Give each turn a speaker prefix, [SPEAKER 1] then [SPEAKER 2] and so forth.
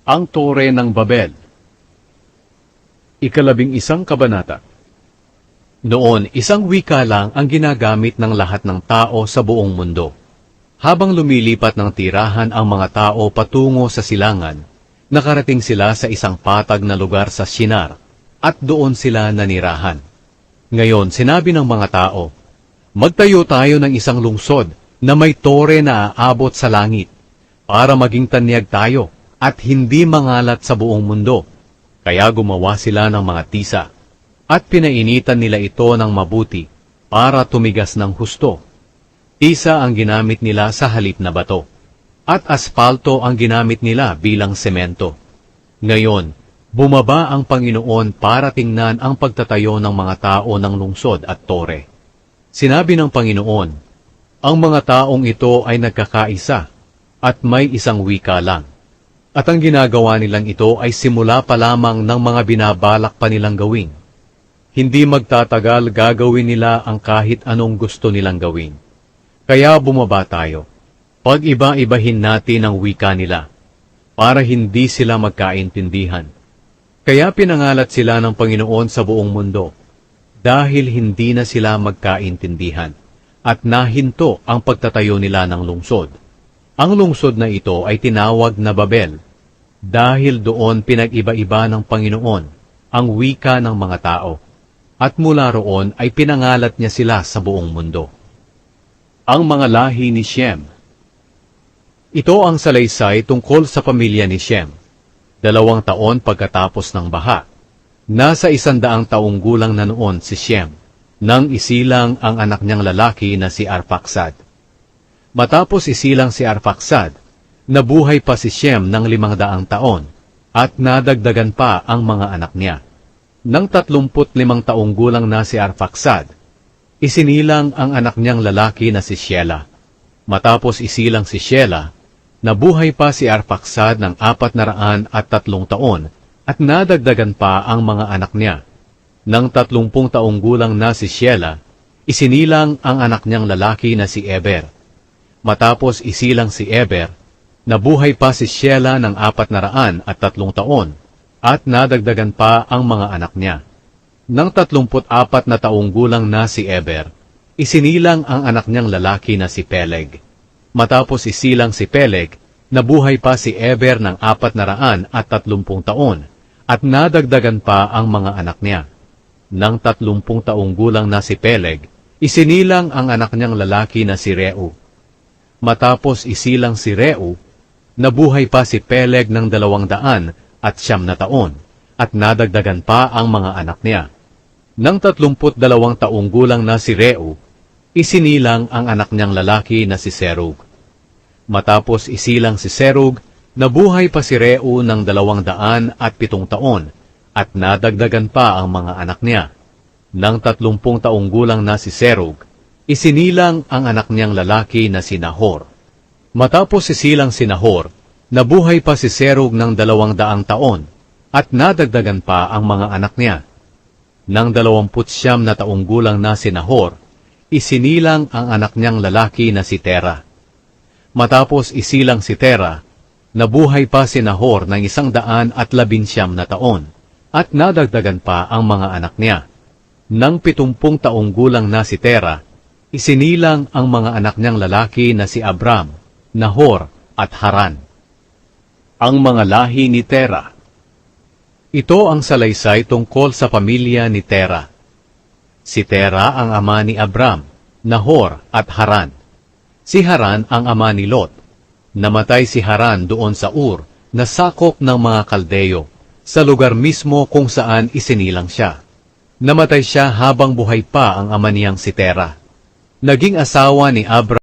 [SPEAKER 1] Ang Tore ng Babel Ikalabing isang kabanata Noon, isang wika lang ang ginagamit ng lahat ng tao sa buong mundo. Habang lumilipat ng tirahan ang mga tao patungo sa silangan, nakarating sila sa isang patag na lugar sa Shinar, at doon sila nanirahan. Ngayon, sinabi ng mga tao, Magtayo tayo ng isang lungsod na may tore na aabot sa langit, para maging tanyag tayo at hindi mangalat sa buong mundo. Kaya gumawa sila ng mga tisa, at pinainitan nila ito ng mabuti para tumigas ng husto. Tisa ang ginamit nila sa halip na bato, at aspalto ang ginamit nila bilang semento. Ngayon, bumaba ang Panginoon para tingnan ang pagtatayo ng mga tao ng lungsod at tore. Sinabi ng Panginoon, ang mga taong ito ay nagkakaisa at may isang wika lang. At ang ginagawa nilang ito ay simula pa lamang ng mga binabalak pa nilang gawin. Hindi magtatagal gagawin nila ang kahit anong gusto nilang gawin. Kaya bumaba tayo. Pag-iba-ibahin natin ang wika nila para hindi sila magkaintindihan. Kaya pinangalat sila ng Panginoon sa buong mundo dahil hindi na sila magkaintindihan at nahinto ang pagtatayo nila ng lungsod. Ang lungsod na ito ay tinawag na Babel dahil doon pinag-iba-iba ng Panginoon ang wika ng mga tao at mula roon ay pinangalat niya sila sa buong mundo. Ang mga lahi ni Shem Ito ang salaysay tungkol sa pamilya ni Shem. Dalawang taon pagkatapos ng baha, Nasa isandaang taong gulang na noon si Shem, nang isilang ang anak niyang lalaki na si Arpaksad. Matapos isilang si Arpaksad, nabuhay pa si Shem ng limang daang taon, at nadagdagan pa ang mga anak niya. Nang tatlumput limang taong gulang na si Arpaksad, isinilang ang anak niyang lalaki na si Shelah. Matapos isilang si Shelah, nabuhay pa si Arpaksad ng apat na raan at tatlong taon, at nadagdagan pa ang mga anak niya. Nang tatlumpung taong gulang na si Sheila, isinilang ang anak niyang lalaki na si Eber. Matapos isilang si Eber, nabuhay pa si Sheila ng apat na raan at tatlong taon, at nadagdagan pa ang mga anak niya. Nang tatlumput apat na taong gulang na si Eber, isinilang ang anak niyang lalaki na si Peleg. Matapos isilang si Peleg, nabuhay pa si Eber ng apat na raan at tatlumpung taon, at nadagdagan pa ang mga anak niya. Nang tatlumpung taong gulang na si Peleg, isinilang ang anak niyang lalaki na si Reu. Matapos isilang si Reu, nabuhay pa si Peleg ng dalawang daan at siyam na taon, at nadagdagan pa ang mga anak niya. Nang tatlumput dalawang taong gulang na si Reu, isinilang ang anak niyang lalaki na si Serug. Matapos isilang si Serug, Nabuhay pa si Reu ng dalawang daan at pitong taon at nadagdagan pa ang mga anak niya. Nang tatlumpung taong gulang na si Serug, isinilang ang anak niyang lalaki na si Nahor. Matapos sisilang si Nahor, nabuhay pa si Serug ng dalawang daang taon at nadagdagan pa ang mga anak niya. Nang dalawamput siyam na taong gulang na si Nahor, isinilang ang anak niyang lalaki na si Tera. Matapos isilang si Tera, Nabuhay pa si Nahor ng isang daan at labinsyam na taon, at nadagdagan pa ang mga anak niya. Nang pitumpung taong gulang na si Tera, isinilang ang mga anak niyang lalaki na si Abram, Nahor at Haran. Ang mga lahi ni Tera Ito ang salaysay tungkol sa pamilya ni Tera. Si Tera ang ama ni Abram, Nahor at Haran. Si Haran ang ama ni Lot Namatay si Haran doon sa Ur, na sakop ng mga kaldeyo, sa lugar mismo kung saan isinilang siya. Namatay siya habang buhay pa ang ama niyang si Tera. Naging asawa ni Abram